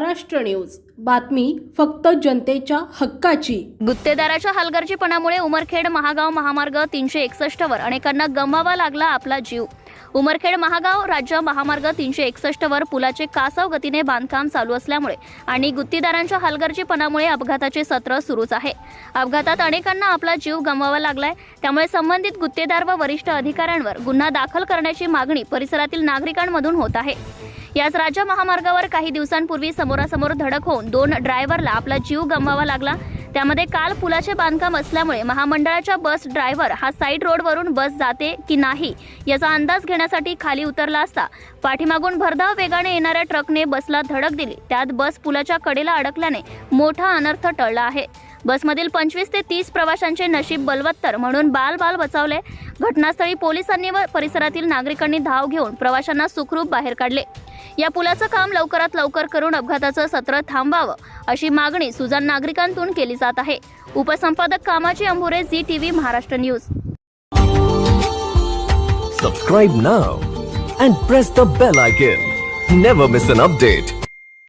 Maharashtra news. बातमी फक्त जनतेच्या हक्काची. गुत्तेदाराच्या हलगर्जीपणामुळे उमरखेड महागाव महामार्ग तीनशे एकसष्ट वर अनेकांना गमवावा लागला आपला जीव. उमरखेड महागाव राज्य महामार्ग तीनशे एकसष्ट वर पुलाचे कासव गतीने बांधकाम चालू असल्यामुळे आणि गुत्तीदारांच्या हलगर्जीपणामुळे अपघाताचे सत्र सुरूच आहे. अपघातात अनेकांना आपला जीव गमवावा लागलाय. त्यामुळे संबंधित गुत्तेदार व वरिष्ठ अधिकाऱ्यांवर गुन्हा दाखल करण्याची मागणी परिसरातील नागरिकांमधून होत आहे. याच राज्य महामार्गावर काही दिवसांपूर्वी समोरासमोर धडक होऊन दोन ड्रायव्हरला आपला जीव गमवावा लागला. त्यामध्ये काल पुलाचे बांधकाम असल्यामुळे महामंडळाच्या बस ड्रायव्हर हा साईड रोडवरून बस जाते की नाही याचा अंदाज घेण्यासाठी खाली उतरला असता. पाठीमागून भरधाव वेगाने येणाऱ्या ट्रकने बसला धडक दिली. त्यात बस पुलाच्या कडेला अडकल्याने मोठा अनर्थ टळला आहे. बसमधील पंचवीस ते तीस प्रवाशांचे नशीब बलवत्तर म्हणून बाल बाल बचावले. घटनास्थळी पोलिसांनी व परिसरातील नागरिकांनी धाव घेऊन प्रवाशांना सुखरूप बाहेर काढले. या पुलाचं काम लवकरात लवकर करून अपघाताचं सत्र थांबावं अशी मागणी सुजान नागरिकांतून केली जात आहे. उपसंपादक कामाची Ambure Zee TV Maharashtra news. Subscribe now and press the bell icon never miss an update